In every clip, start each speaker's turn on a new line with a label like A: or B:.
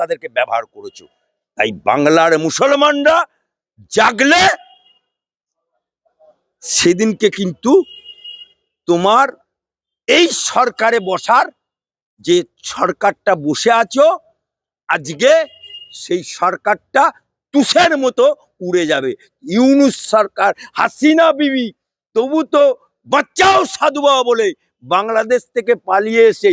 A: তাদেরকে ব্যবহার করেছ। তাই বাংলার মুসলমানরা জাগলে সেদিনকে কিন্তু তোমার এই সরকারে বসার যে সরকারটা বসে আছো, আজকে সেই সরকারটা তুষের মতো উড়ে যাবে। ইউনুস সরকার, হাসিনা বিবি, তবু তো বাচ্চাও সাধু বাবা বলে বাংলাদেশ থেকে পালিয়ে এসে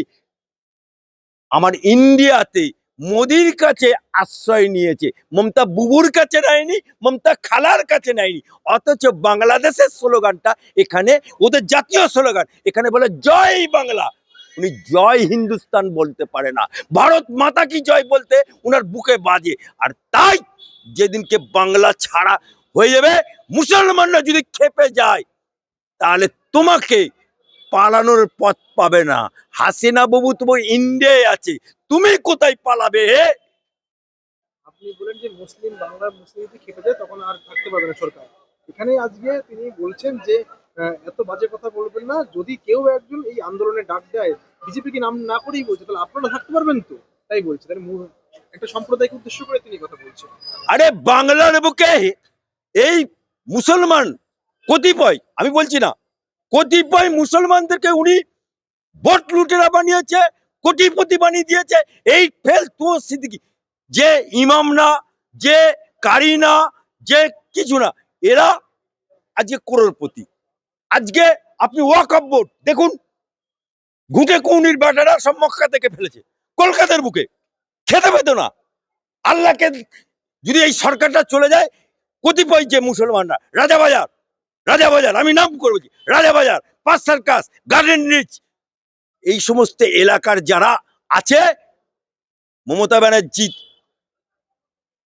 A: আমার ইন্ডিয়াতে মোদির কাছে আশ্রয় নিয়েছে। মমতা বুবুর কাছে নেয়নি, মমতা খালার কাছে নেয়নি। অথচ বাংলাদেশের স্লোগানটা এখানে, ওদের জাতীয় স্লোগান, এখানে বলে জয় বাংলা। উনি জয় হিন্দুস্তান বলতে পারে না। ভারত মাতা কি জয় বলতে উনার বুকে বাজে। আর তাই যেদিনকে বাংলা ছাড়া হয়ে যাবে, মুসলমানরা যদি খেপে যায়, তাহলে তোমাকে পালানোর পথ পাবে না। হাসিনা বাবু তোমার ইন্ডিয়ায় আছে। তুমি কোথায় পালাবে? হে
B: আপনি বলেন যে মুসলিম বাংলার মুসলিম যদি যায় তখন আর থাকতে পারবে না সরকার। এখানে আজকে তিনি বলছেন যে এত বাজে কথা বলবেন না। যদি কেউ একজন এই আন্দোলনে ডাক দেয় বিজেপিকে নাম না করেই বলছে তাহলে আপনারা থাকতে পারবেন তো? তাই বলছে। তাহলে একটা সম্প্রদায়কে উদ্দেশ্য করে তিনি কথা বলছেন।
A: আরে বাংলার বুকে এই মুসলমান কতিপয় আমি বলছি না কতিপয় মুসলমানদেরকে উনি ভোট লুটেরা বানিয়েছে, কোটিপতি বানিয়ে দিয়েছে। এই ফেল তো সিদ্দিকি। যে ইমাম না, যে কারি না, যে কিছু না, এরা আজকে করোড়পতি আজকে আপনি ওয়াকআপ বোর্ড, দেখুন, ঘুটে কৌনির বাটারা সব মক্কা থেকে ফেলেছে। কলকাতার বুকে। খেতে পেত না। আল্লাহকে যদি এই সরকারটা চলে যায়, কতিপয় যে মুসলমানরা, রাজাবাজার রাজাবাজার আমি নাম করব রাজাবাজার পাঁচ সার্কাস গার্ডেন রিচ এই সমস্ত এলাকার যারা আছে, মমতা ব্যানার্জি,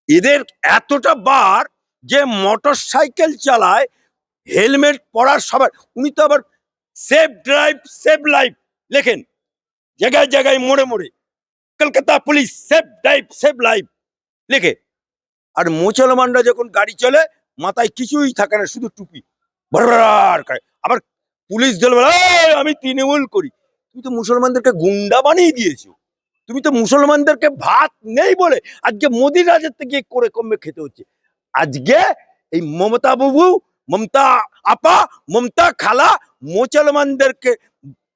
A: এদের এতটা বার যে মোটর সাইকেল চালায় হেলমেট পরার সবার, উনি তো আবার সেফ ড্রাইভ সেভ লাইফ লেখেন। জায়গায় জায়গায় মোড়ে মোড়ে। Kolkata police safe drive save life লেখে। আর মুসলমানরা যখন গাড়ি চলে, মাথায় কিছুই থাকে না, শুধু টুপি। আবার পুলিশ দল আমি তৃণমূল করি তুমি তো মুসলমানদেরকে গুন্ডা বানিয়ে দিয়েছ তুমি তো মুসলমানদেরকে ভাত নেই বলে আজকে মোদি রাজত্বে গিয়ে করে কমে খেতে হচ্ছে আজকে এই মমতা বাবু মমতা আপা মমতা খালা মুসলমানদেরকে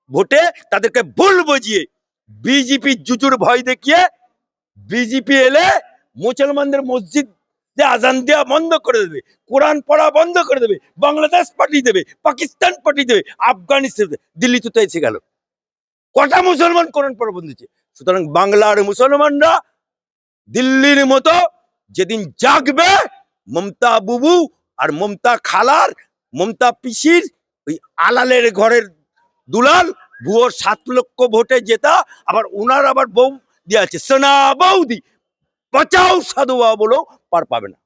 A: ভোটে তাদেরকে ভুল বুঝিয়ে বিজেপি জুজুর ভয় দেখিয়ে বিজেপি এলে মুসলমানদের মসজিদ আজান দেওয়া বন্ধ করে দেবে, কোরআন পড়া বন্ধ করে দেবে, বাংলাদেশ পাঠিয়ে দেবে, পাকিস্তান পাঠিয়ে দেবে, আফগানিস্তান দিল্লি তো এসে গেল। কটা মুসলমান কোরআন পড়া বন্ধ হচ্ছে সুতরাং বাংলার মুসলমানরা দিল্লির মতো যেদিন জাগবে, মমতা বুবু আর মমতা খালার, মমতা পিসির ওই আলালের ঘরের দুলাল ভুয়োর সাত লক্ষ ভোটে জেতা, আবার ওনার আবার বউ দিয়ে আছে, সোনা বৌদি। বাঁচাও সাধু বাবা বলেও পার পাবে না।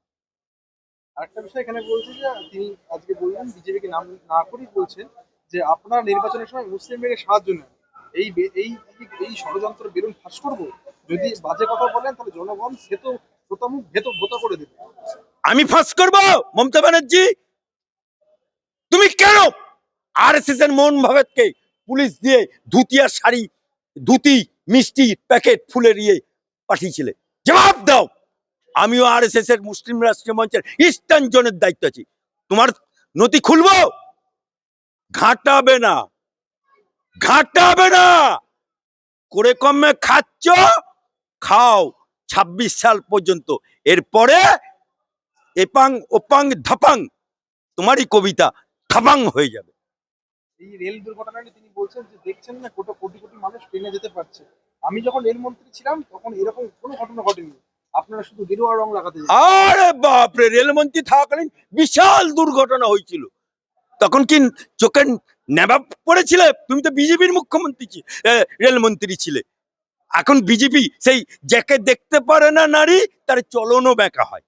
B: আরেকটা বিষয় এখানে বলছে যে তিনি আজকে বললেন বিজেপিকে নাম না করেই বলছেন যে আপনারা নির্বাচনের সময় মুসলিম লীগের সাহায্য নেন। এই এই এই- ষড়যন্ত্র বেলুন ফাঁস করব। যদি বাজে কথা বলেন তাহলে জনগণ সে তো প্রথম ভেত ভোতা করে দেবে।
A: আমি ফাঁস করব মমতা ব্যানার্জি? তুমি কেন আর এস এস এর মোহন ভগতকে পুলিশ দিয়ে ধুতি আর শাড়ি ধুতি মিষ্টি প্যাকেট ফুলের ইয়ে পাঠিয়েছিলে? জবাব দাও। আমিও আর এস এর মুসলিম রাষ্ট্রীয় মঞ্চের ইস্টার্ন জোনের দায়িত্ব আছি। তোমার নথি খুলবো? ঘাটাবে না। ঘাটাবে না। করে কমে খাচ্ছ? খাও। ছাব্বিশ সাল পর্যন্ত। এরপরে এপাং, ওপাং, ধাপাং, তোমারই কবিতা থাপাং হয়ে যাবে।
B: এই রেল দুর্ঘটনা নিয়ে তিনি বলছেন যে, দেখছেন না কোটি কোটি মানুষ ট্রেনে যেতে পারছে। আমি যখন রেলমন্ত্রী ছিলাম, তখন এরকম কোনো ঘটনা ঘটেনি। আপনারা শুধু গেরুয়া রং লাগাতে
A: আরে বাপরে, রেলমন্ত্রী থাকাকালীন বিশাল দুর্ঘটনা হয়েছিল। তখন কি চোখে নেবা পড়েছিলে? তুমি তো বিজেপির মুখ্যমন্ত্রী রেলমন্ত্রী ছিলে। এখন বিজেপি সেই যাকে দেখতে পারে না নারী, তার চলনও বেঁকা হয়।